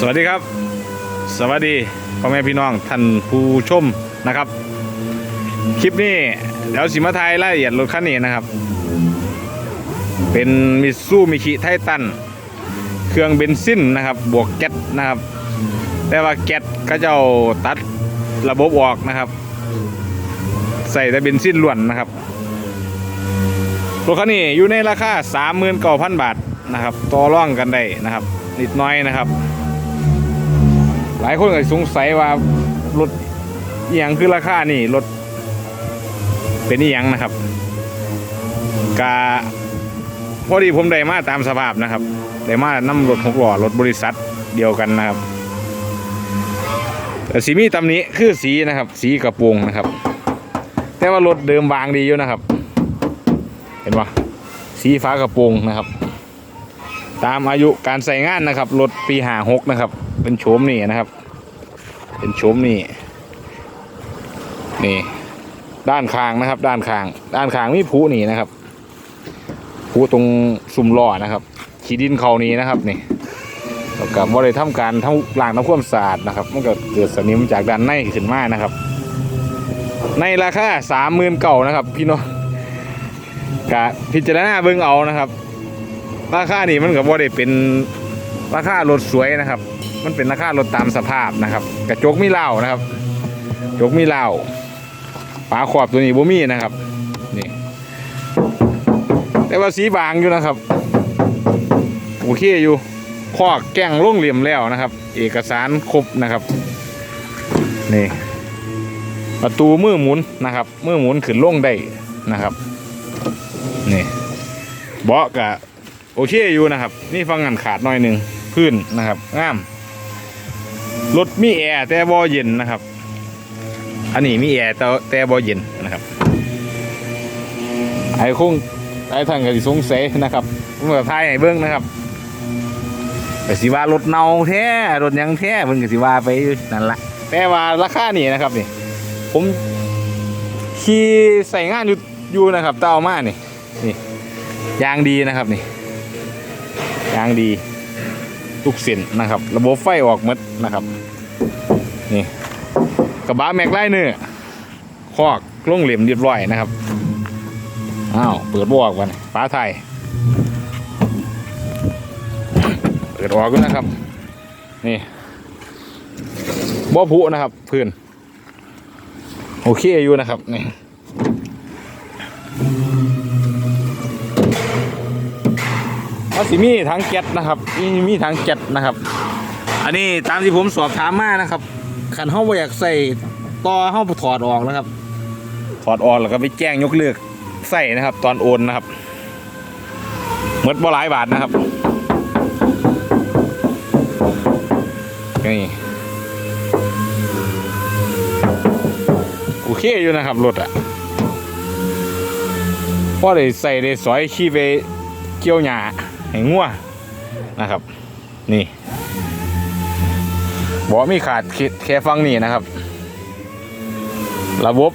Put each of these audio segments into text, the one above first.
สวัสดีครับ สวัสดีพ่อแม่พี่น้องท่านผู้ชมนะครับ คลิปนี้เดี๋ยวสิมาทยรายละเอียดรถคันนี้นะครับ เป็นมิซูมิชิไททัน เครื่องเบนซินนะครับ บวกแก๊สนะครับ แต่ว่าแก๊สก็จะตัดระบบออกนะครับ ใส่แต่เบนซินล้วนนะครับรถคันนี้อยู่ในราคา 39,000 บาทนะครับ ต่อร่องกันได้นะครับ นิดน้อยนะครับ หลายคนก็สงสัยว่ารถอย่างคือราคานี่รถเป็นอย่างนะครับกาพอดีผมได้มาตามสภาพนะครับได้มานำรถหกล้อรถบริษัทเดียวกันนะครับแต่สีมีตำนี้คือสีนะครับ สีกระโปรงนะครับ แต่ว่ารถเดิมวางดีอยู่นะครับ เห็นปะสีฟ้ากระโปรงนะครับ ตามอายุการใส่งานนะครับรถปีหาหกนะครับ เป็นโฉมนี่นะครับ เป็นโฉมนี่นี่ ด้านคางนะครับ ด้านคาง ด้านคางมีผูนี่นะครับผูตรงซุมล้อนะครับ ขีดินเขานี้นะครับนี่แล้วก็บ่ได้ทำการทำล้างน้ำความสะอาดนะครับมันก็เกิดสนิมจากด้านในขึ้นมานะครับ ในราคาสามหมื่นเก่านะครับ พี่น้องกะพิจารณาเบิ่งเอานะครับ ราคานี่มันก็บ่ได้เป็นราคารถสวยนะครับ มันเป็นราคารถตามสภาพนะครับ กระจกมีเหล้านะครับกระจกมีเหล้าฝาขอบตัวนี้บ่มีนะครับนี่แต่ว่าสีบางอยู่นะครับโอเคอยู่ข้อแก้งล่งเหลี่ยมแล้วนะครับ เอกสารครบนะครับนี่ประตูมือหมุนนะครับมือหมุนขึ้นลงได้นะครับนี่เบาะกะโอเคอยู่นะครับ นี่ฟังงันขาดหน่อยหนึ่งพื้นนะครับงาม รถมีแอร์แต่บอเย็นนะครับ อันนี้มีแอร์แต่แต่บอเย็นนะครับ ไอ้คงไอ้ทางกสิสงสัยนะครับเมื่อท้ายให้เบิ้งนะครับแต่สิว่ารถเนาแท้รถยังแท้เพิ่นก็สิว่าไปนั่นละแต่ว่าราคานี่นะครับนี่ ผมขี่ใส่งานอยู่อยู่นะครับเต้ามานี่นี่ยางดีนะครับนี่ยางดี ทุกเส้นนะครับ ระบบไฟออกหมดนะครับ นี่กระบะแม็กไลเนอร์คอกลงเหลี่ยมเรียบร้อยนะครับ อ้าว เปิดบออกกันฟ้าไทย เปิดออกด้วนะครับ นี่บ่อผุนะครับ พื้น โอเคอยู่นะครับ นี่ ว่าสิมีทั้งแก๊สนะครับมีมีทั้งแก๊สนะครับ อันนี้ตามที่ผมสอบถามมานะครับขันห้องบ่อยากใส่ต่อห้องถอดออกนะครับ ถอดออกแล้วก็ไปแจ้งยกเลิกใส่นะครับ ตอนโอนนะครับหมดบ่หลายบาทนะครับนี่โอเคอยู่นะครับรถอะพอได้ใส่ได้สอยขี้ไปเกี่ยวหญ้า ให้งัวนะครับ นี่บอกมีขาดคิดแค่ฟังนี่นะครับ ระบบ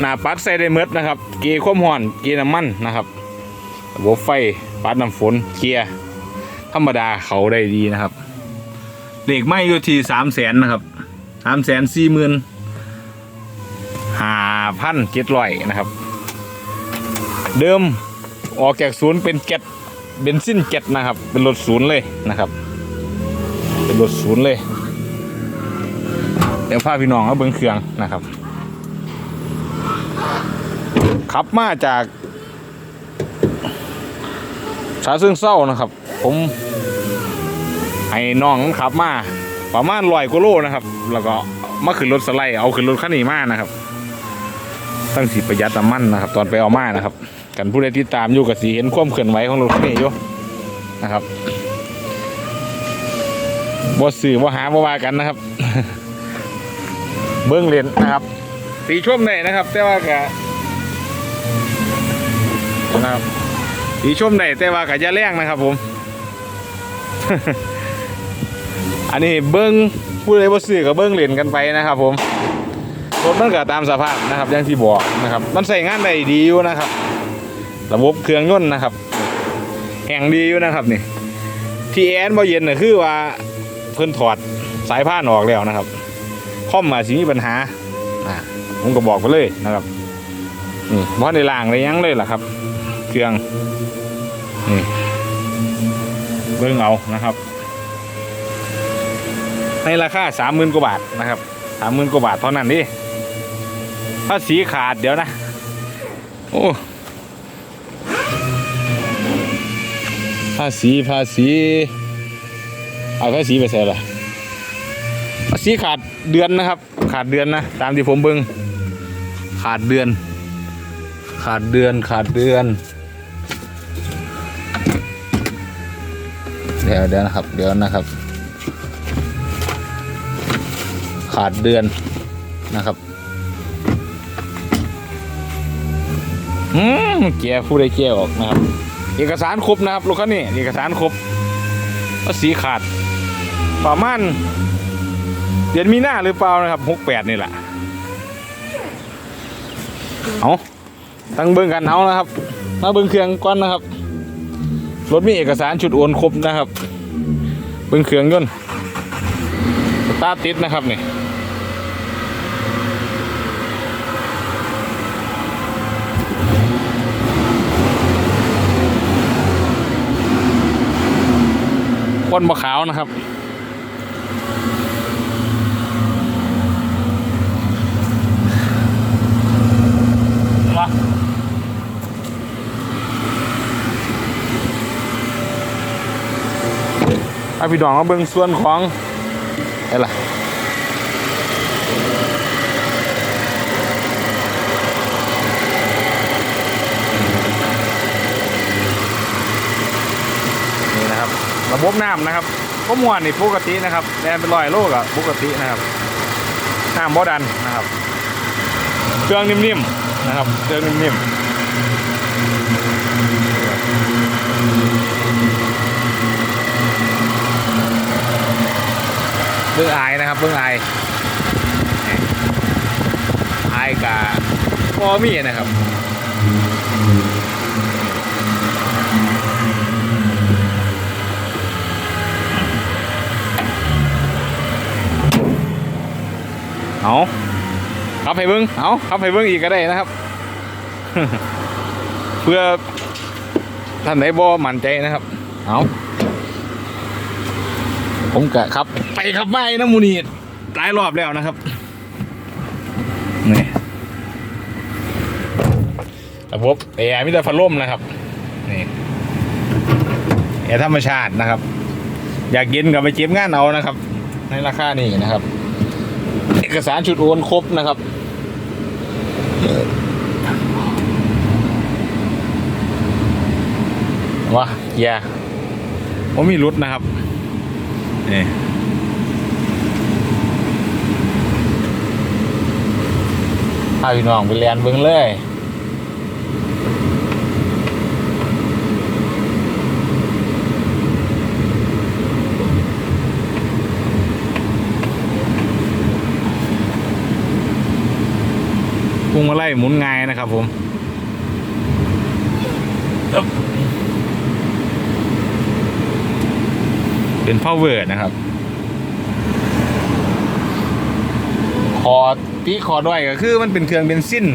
หน้าปัดใส่ได้เมดนะครับ เกียร์ความห่อน เกียร์น้ำมันนะครับ ระบบไฟปัดน้ำฝนเกียร์ธรรมดาเขาได้ดีนะครับเหล็กไม้อยู่ที่สามแสนนะครับสามแสนสี่หมื่นห้าพันเจ็ดร้อยนะครับ เดิมออกจากศูนย์เป็นเก็ต เบนซินเจ็ดนะครับ เป็นรถศูนย์เลยนะครับ เป็นรถศูนย์เลย เดี๋ยวพาพี่น้องเอาเบิ้งเครื่องนะครับขับมาจากชาซึ่งเศร้านะครับ ผมให้น้องขับมาประมาณร้อยกิโลนะครับ แล้วก็มาขึ้นรถสไลด์เอาขึ้นรถคันนี้มานะครับ ตั้งสีประหยัดน้ำมันนะครับ ตอนไปเอามานะครับ กันผู้ใดติดตามอยู่กับสีเห็นความเคลื่อนไหวของรถคันนี้อยู่นะครับบ่สื่อบ่หาบ่ว่ากันนะครับ เบิ้องเหรียญนะครับ สีช่วมได้นะครับ แต่ว่ากะนะครับสีช่วมได้แต่ว่ากะจะแรงนะครับ ผม อันนี้เบิ้องผู้ใดบ่ซื้อกับเบิ้องเหรียญกันไปนะครับ ผมรถมันก็ตามสภาพนะครับอย่างที่บอกนะครับ มันใส่งานได้ดีอยู่นะครับ ระบบเครื่องยนต์นะครับ แห่งดีอยู่นะครับนี่ที่แอนบ่เย็นน่ะคือว่าเพิ่นถอดสายพานออกแล้วนะครับคอมมาสิมีปัญหาอ่าผมก็บอกไปเลยนะครับนี่เพราะในล่างเลยยังเลยล่ะครับ เครื่องนี่เบิ่งเอานะครับ ในราคาสามหมื่นกว่าบาทนะครับสามหมื่นกว่าบาทเท่านั้นดิถ้าสีขาดเดี๋ยวนะ โอ้าษีภาษีเอาภาษีไปใส่ละภาษีขาดเดือนนะครับ ขาดเดือนนะ ตามที่ผมเบิ่งขาดเดือน ขาดเดือนขาดเดือน เดี๋ยวเดี๋ยวนะครับ เดี๋ยวนะครับ ขาดเดือนนะครับอืมเกียร์ผู้ใดเกียร์ออกนะครับ เอกสารครบนะครับรถคันนี้เอกสารครบก็สีขาดประมาณเดือนมีหน้าหรือเปล่านะครับหกแปดนี่แหละเอาตั้งเบิ้งกันเอานะครับมาเบิ้งเครื่องก่อนนะครับรถมีเอกสารชุดโอนครบนะครับเบิ้งเครื่องยนต์ตาติดนะครับนี่ ควันบะขาวนะครับมาเอาพี่ดองมาเบิ่งส่วนของอะไรล่ะนี่นะค ระบบน้ำนะครับก็มวนนี่ปกตินะครับแดนเป็นรอยโลกอะปกตินะครับน้ำบ่ดันนะครับเครื่องนิ่มๆนะครับเครื่องนิ่มๆเบื้องอายนะครับเบื้องอายอายกาพอมีนะครับ เอาขับให้เบิ้งเอาขับให้เบิ้งอีกก็ได้นะครับ เพื่อท่านไหนบ่มั่นใจนะครับ เอาผมกะครับ ไปขับไปนะมูนีหลายรอบแล้วนะครับนี่ระบบแอร์มิเตอรพัดลมนะครับนี่แอร์ธรรมชาตินะครับ อยากเย็นกับไปเจ็บงานเอานะครับ ในราคานี้นะครับ อกสารชุดโอนครบนะครับ วะแย่ผมมีรุดนะครับ นี่พาพี่น้องไปเรียนเบิ้งเลย มาไล่หมุนง่ายนะครับผมอึ๊บเป็น power นะครับ คอที่คอด้วยก็คือมันเป็นเครื่องเบนซิน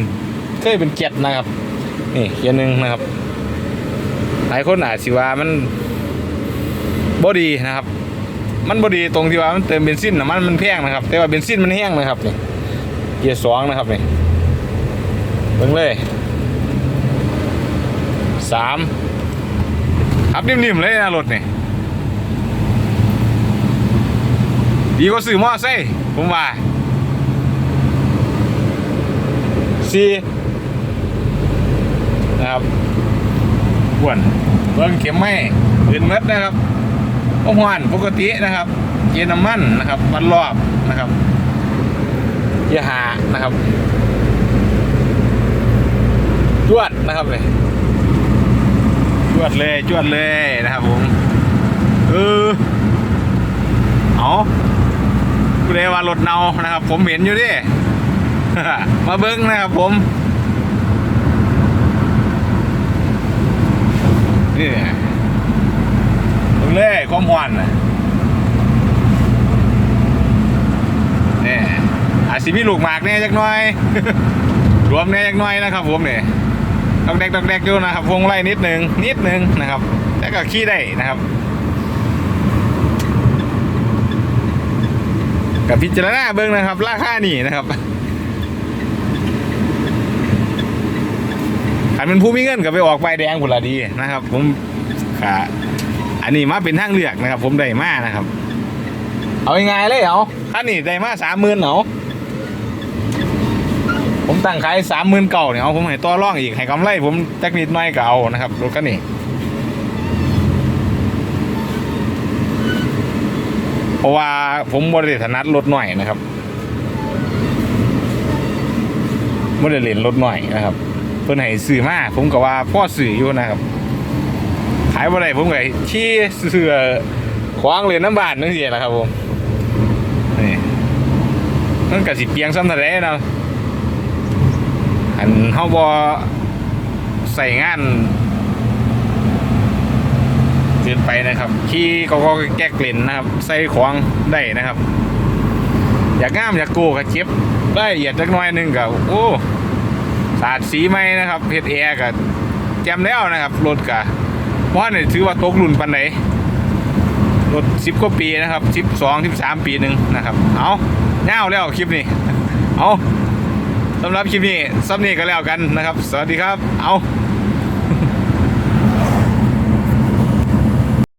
เคยเป็นเจ็ดนะครับ นี่เกียร์หนึ่งนะครับ หลายคนอาจสิว่ามันบอดีนะครับ มันบอดีตรงที่ว่ามันเติมเบนซินนะมันมันแพงนะครับ แต่ว่าเบนซินมันแห้งนะครับนี่เกียร์สองนะครับนี่ เบิ่งเลยสามขับนิ่มๆเลยนะรถนี่ดีกว่าซื้อมอไซค์ผมว่าสี่นะครับอ้วนเบิ่งเข็มไม่อื่นเม็ดนะครับก็หวานปกตินะครับเกียร์น้ำมันนะครับวันรอบนะครับเกียร์หานะครับ จวดนะครับเลยจวดเลยจวดเลยนะครับผมเออเอากูเลยว่ารถเนานะครับ ผมเห็นอยู่ดิมาเบิ้งนะครับผมนี่เล่ความหวานนี่อาจสิมีลูกหมากเนี่ยจักน้อย รวมเนี่ยจักน้อยนะครับผมเนี่ย ดอกแดกดอกแดกอยู่นะครับ วงไล่นิดนึงนิดนึงนะครับแต่ก็ขี่ได้นะครับกับพิจารณาเบิ้งนะครับ ราคานี่นะครับอันเป็นผู้มีเงินก็ไปออกใบแดงผุนละดีนะครับ ผมค่ะ อันนี้มาเป็นทางเลือกนะครับ ผมได้มากนะครับ เอาง่ายๆเลยเอาคันนี้ได้มาสามหมื่นเอาผม ตั้งขายสามหมื่นเก่าเนี่ยเอาผมให้ต่อร่องอีกให้กำไรผมจักนิดหน่อยก็เอานะครับรถคันนี้เพราะว่าผมบริเวถนัดรถหน่อยนะครับบริเวณรถหน่อยนะครับ เพิ่นให้ซื้อมาผมก็ว่าพ่อซื้ออยู่นะครับขายบ่ได้ผมก็ชี้เสือขวางเหรียญน้ำบาทนั่นสิแหละครับผมนี่มันก็สิเปียงซ้ำทะเลเนาะ อันเฮาบ่ใส่งานเกินไปนะครับขี่ก็ก็แก๊กเล่นนะครับ ใส่ของได้นะครับ อยากงามอยากโกก็เจ็บได้ละเอียดจักน่อยนึงก็โอ้สาดสีไหมนะครับเพชรแอร์ก็แจมแล้วนะครับรถก็เพราะนี่ถือว่าตกรุ่นปันไหนรถสิบกว่าปีนะครับสิบสองสิบสามปีหนึ่งนะครับ เอาเง่าแล้วคลิปนี้เอา สำหรับคลิปนี้ซับนี้ก็แล้วกันนะครับ สวัสดีครับ เอา